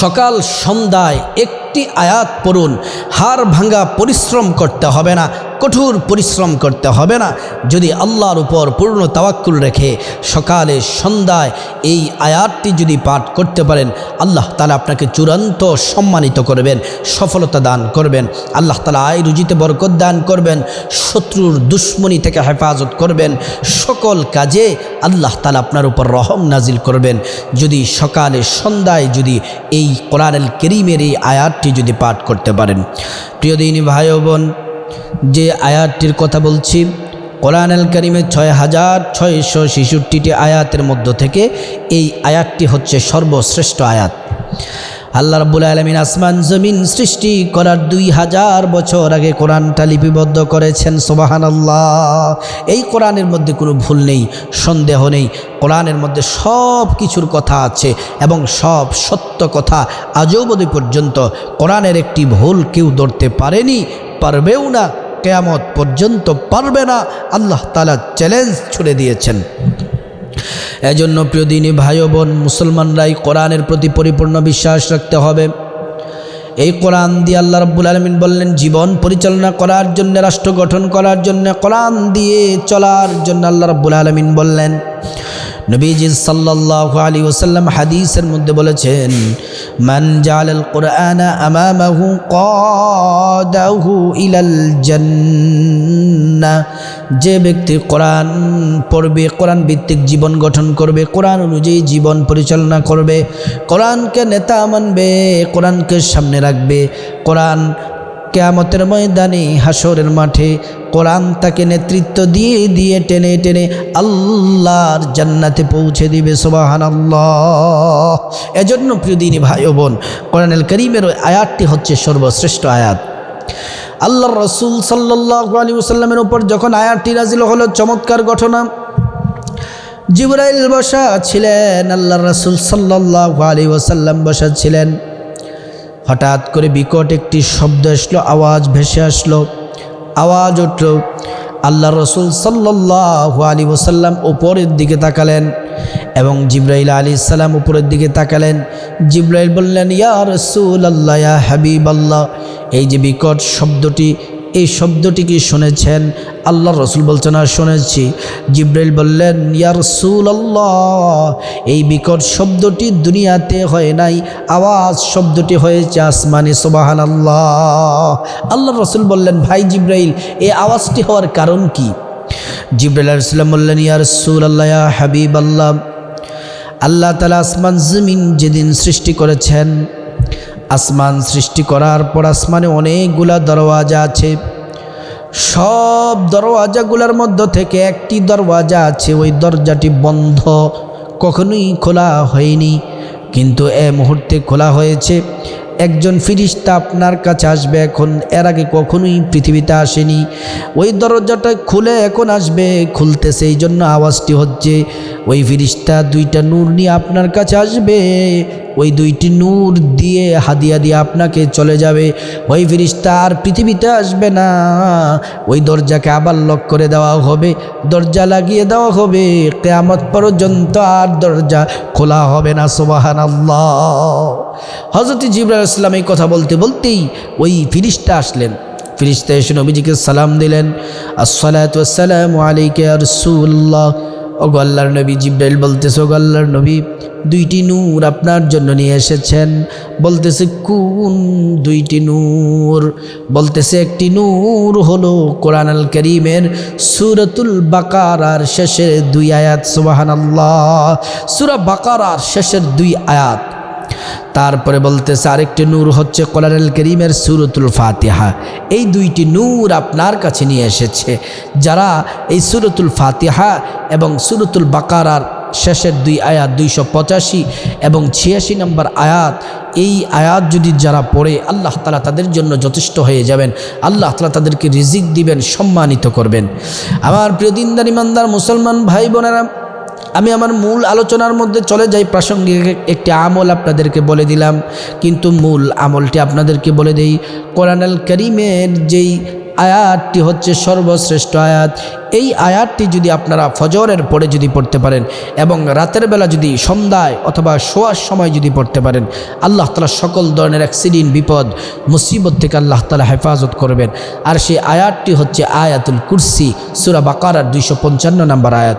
সকাল সন্ধ্যায় একটি আয়াত পড়ুন। হাড় ভাঙ্গা পরিশ্রম করতে হবে না, কঠোর পরিশ্রম করতে হবে না। যদি আল্লাহর উপর পূর্ণ তাওয়াক্কুল রেখে সকালে, সন্ধ্যায় এই আয়াতটি যদি পাঠ করতে পারেন, আল্লাহ তালা আপনাকে চূড়ান্ত সম্মানিত করবেন, সফলতা দান করবেন। আল্লাহ তালা আয় রুজিতে বরকত দান করবেন, শত্রুর দুশ্মনী থেকে হেফাজত করবেন। সকল কাজে আল্লাহ তালা আপনার উপর রহম নাজিল করবেন। যদি সকালে, সন্ধ্যায় যদি এই কোরআনুল করিমের এই আয়াতটি যদি পাঠ করতে পারেন। প্রিয় দিনী ভাই বোন, যে আয়াতটির কথা বলছি কোরআন আল করিমের ছয় হাজার ছয়শো ছেষট্টিটি আয়াতের মধ্য থেকে এই আয়াতটি হচ্ছে সর্বশ্রেষ্ঠ আয়াত। আল্লাহ রব্বুল আলমিন আসমান, জমিন সৃষ্টি করার দুই হাজার বছর আগে কোরআনটা লিপিবদ্ধ করেছেন সোবাহান আল্লাহ এই কোরআনের মধ্যে কোনো ভুল নেই, সন্দেহ নেই। কোরআনের মধ্যে সব কিছুর কথা আছে এবং সব সত্য কথা আজও অবধি পর্যন্ত। কোরআনের একটি ভুল কেউ ধরতে পারেনি, পারবেও না, কেয়ামত পর্যন্ত পারবে না। আল্লাহ তালা চ্যালেঞ্জ ছুড়ে দিয়েছেন। এজন্য প্রিয় দিনী ভাই বোন, মুসলমানরাই কোরআনের প্রতি পরিপূর্ণ বিশ্বাস রাখতে হবে। এই কোরআন দিয়ে আল্লাহ রব্বুল আলমিন বললেন, জীবন পরিচালনা করার জন্য, রাষ্ট্র গঠন করার জন্য, কোরআন দিয়ে চলার জন্য আল্লাহ রব্বুল আলমিন বললেন নবীজি সাল্লাল্লাহু আলী ওসাল্লাম হাদিসের মধ্যে বলেছেন, মান জালাল কোরআন আমামাহু কাদাহু ইলাল যে ব্যক্তি কোরআন পড়বে, কোরআন ভিত্তিক জীবন গঠন করবে, কোরআন অনুযায়ী জীবন পরিচালনা করবে, কোরআনকে নেতা মানবে, কোরআনকে সামনে রাখবে, কোরআন কেয়ামতের ময়দানে হাসরের মাঠে কোরআন তাকে নেতৃত্ব দিয়ে দিয়ে টেনে টেনে আল্লাহর জান্নাতে পৌঁছে দিবে সোবাহান আল্লাহ এজন্য প্রিয় দিনী ভাই ও বোন, কোরআনুল করিমের ওই আয়াতটি হচ্ছে সর্বশ্রেষ্ঠ আয়াত। আল্লাহ রসুল সাল্লাহ আলী ওসাল্লামের উপর যখন আয়াতটি নাজিল হলো চমৎকার ঘটনা। জিবরাইল বসা ছিলেন আল্লাহ রসুল সাল্লাহ আলী ওসাল্লাম বসা ছিলেন। হঠাৎ করে বিকট একটি শব্দ আসলো, আওয়াজ ভেসে আসলো, আওয়াজ উঠল, আল্লাহ রসুল সাল্লাহ আলী ওসাল্লাম উপরের দিকে তাকালেন এবং জিব্রাইল আলী ইসাল্লাম উপরের দিকে তাকালেন। জিব্রাইল বললেন, ইয়া রসুল আল্লাহ হাবিব আল্লাহ এই যে বিকট শব্দটি এই শব্দটি কি শুনেছেন? আল্লাহ রসুল বলছেন আর শুনেছি। জিব্রাইল বললেন, ইয়া রসুল আল্লাহ এই বিকট শব্দটি দুনিয়াতে হয় নাই। আওয়াজ শব্দটি হয়েছে আসমানি সোবাহান আল্লাহ আল্লাহ রসুল বললেন, ভাই জিব্রাইল, এই আওয়াজটি হওয়ার কারণ কি? জিব্রাইল আলাইসাল্লাম বললেন, ইয়া রসুল আল্লাহ হাবিব আল্লাহ আল্লাহ তালা আসমান, জমিন যেদিন সৃষ্টি করেছেন আসমান সৃষ্টি করার পর আসমানে অনেকগুলা দরওয়াজা আছে। সব দরওয়াজাগুলোর মধ্য থেকে একটি দরওয়াজা আছে, ওই দরজাটি বন্ধ, কখনোই খোলা হয়নি। কিন্তু এ মুহূর্তে খোলা হয়েছে। একজন ফিরিস্তা আপনার কাছে আসবে এখন, এর আগে কখনোই পৃথিবীতে আসেনি। ওই দরজাটা খুলে এখন আসবে খুলতে সেই জন্য আওয়াজটি হচ্ছে, ওই ফিরিস্তা দুইটা নূর নিয়ে আপনার কাছে আসবে। ওই দুইটি নূর দিয়ে হাদিয়া দিয়ে আপনাকে চলে যাবে। ওই ফিরিস্তা আর পৃথিবীতে আসবে না। ওই দরজাকে আবার লক করে দেওয়া হবে, দরজা লাগিয়ে দেওয়া হবে। কেয়ামত পর্যন্ত আর দরজা খোলা হবে না সোবাহান আল্লাহ হজরত জিবরা ইসলাম এই কথা বলতে বলতেই ওই ফিরিস্তা আসলেন। ফিরিস্তা এসে নবীজিকে সালাম দিলেন। আসসালাতাম আলাইকে রসুল্লাহ ও গল্লার নবী জিব্রাইল বলতেছে ও গল্লার নবী, দুইটি নূর আপনার জন্য নিয়ে এসেছেন। বলতেছে, কোন দুইটি নূর? বলতেছে, একটি নূর হলো কোরআন আল করিমের সুরতুল বাকার আর শেষের দুই আয়াত সুবাহান আল্লাহ সুরা বাকারার শেষের দুই আয়াত। তারপরে বলতেছে, আরেকটি নূর হচ্ছে কোরআনুল করিমের সুরতুল ফাতিহা। এই দুইটি নূর আপনার কাছে নিয়ে এসেছে। যারা এই সুরতুল ফাতিহা এবং সুরতুল বাকারার শেষের দুই আয়াত দুইশো পঁচাশি এবং ছিয়াশি নম্বর আয়াত, এই আয়াত যদি যারা পড়ে, আল্লাহ তালা তাদের জন্য যথেষ্ট হয়ে যাবেন। আল্লাহ তালা তাদেরকে রিজিক দিবেন, সম্মানিত করবেন। আমার প্রিয় দিনদার, ইমানদার, মুসলমান ভাই বোনেরা আমি আমার মূল আলোচনার মধ্যে চলে যাই। প্রাসঙ্গিক একটি আমল আপনাদেরকে বলে দিলাম। কিন্তু মূল আমলটি আপনাদেরকে বলে দেই। কোরআন আল করিমের যেই আয়াতটি হচ্ছে সর্বশ্রেষ্ঠ আয়াত, এই আয়াতটি যদি আপনারা ফজরের পরে যদি পড়তে পারেন এবং রাতের বেলা যদি সন্ধ্যায় অথবা শোয়ার সময় যদি পড়তে পারেন, আল্লাহ তালা সকল ধরনের অ্যাক্সিডেন্ট, বিপদ, মুসিবত থেকে আল্লাহ তালা হেফাজত করবেন। আর সেই আয়াতটি হচ্ছে আয়াতুল কুরসি, সুরা বাকারার দুইশো পঞ্চান্ন নম্বর আয়াত।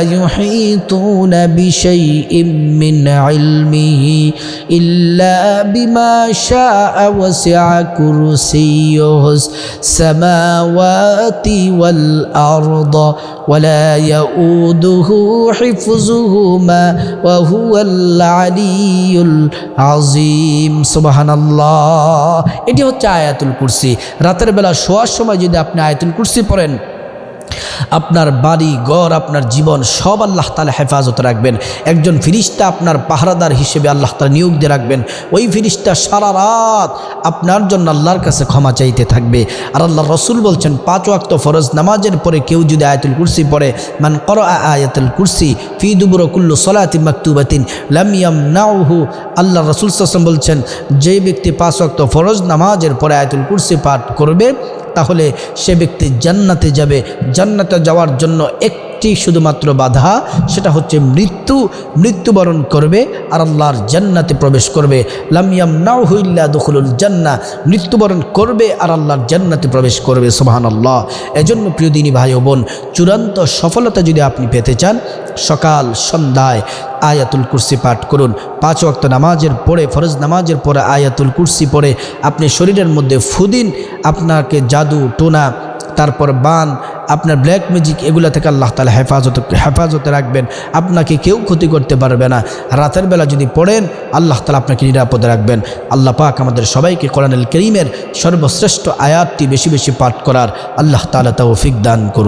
يحيطون بشيء من علمه إلا بما شاء وسع كرسيه السماوات والأرض ولا يؤوده حفظهما وهو العلي العظيم سبحان الله এটি হচ্ছে আয়াতুল কুরসি রাতের বেলা শোয়ার সময় যদি আপনি আয়াতুল কুরসি পড়েন আপনার বাড়ি, ঘর, আপনার জীবন, সব আল্লাহ তালা হেফাজত রাখবেন। একজন ফিরিস্তা আপনার পাহারাদার হিসেবে আল্লাহ তালা নিয়োগ দিয়ে রাখবেন। ওই ফিরিস্তা সারা রাত আপনার জন্য আল্লাহর কাছে ক্ষমা চাইতে থাকবে। আর আল্লাহ রসুল বলছেন, পাঁচ ওয়াক্ত ফরজ নামাজের পরে কেউ যদি আয়াতুল কুরসি পড়ে, মান কর আয়াতুল কুরসি ফি দুবুর কুল্লু সলাতি মাকতুবাতিন লামিয়াম নাউহু আল্লাহ রসুল সাসম বলছেন, যে ব্যক্তি পাঁচ ওয়াক্ত ফরজ নামাজের পরে আয়াতুল কুরসি পাঠ করবে তাহলে সে ব্যক্তি জান্নাতে যাবে। জান্নাতে যাওয়ার জন্য একটি শুধুমাত্র বাধা, সেটা হচ্ছে মৃত্যু। মৃত্যুবরণ করবে আর আল্লাহর জান্নাতে প্রবেশ করবে। লামিয়াম নাও হইল্লা দখলুল জান্না মৃত্যুবরণ করবে আর আল্লাহর জান্নাতে প্রবেশ করবে সোহান আল্লাহ এজন্য প্রিয় দিনী ভাই ও বোন, চূড়ান্ত সফলতা যদি আপনি পেতে চান, সকাল সন্ধ্যায় আয়াতুল কুরসি পাঠ করুন। পাঁচ ওয়াক্ত নামাজের পরে, ফরজ নামাজের পরে আয়াতুল কুরসি পরে আপনি শরীরের মধ্যে ফুদিন আপনাকে জাদু, টোনা, তারপর বান, আপনার ব্ল্যাক ম্যাজিক এগুলো থেকে আল্লাহ তালা হেফাজত, হেফাজতে রাখবেন। আপনাকে কেউ ক্ষতি করতে পারবে না। রাতের বেলা যদি পড়েন, আল্লাহ তালা আপনাকে নিরাপদে রাখবেন। আল্লাহ পাক আমাদের সবাইকে কোরআনুল করিমের সর্বশ্রেষ্ঠ আয়াতটি বেশি বেশি পাঠ করার আল্লাহ তালা তৌফিক দান করুন।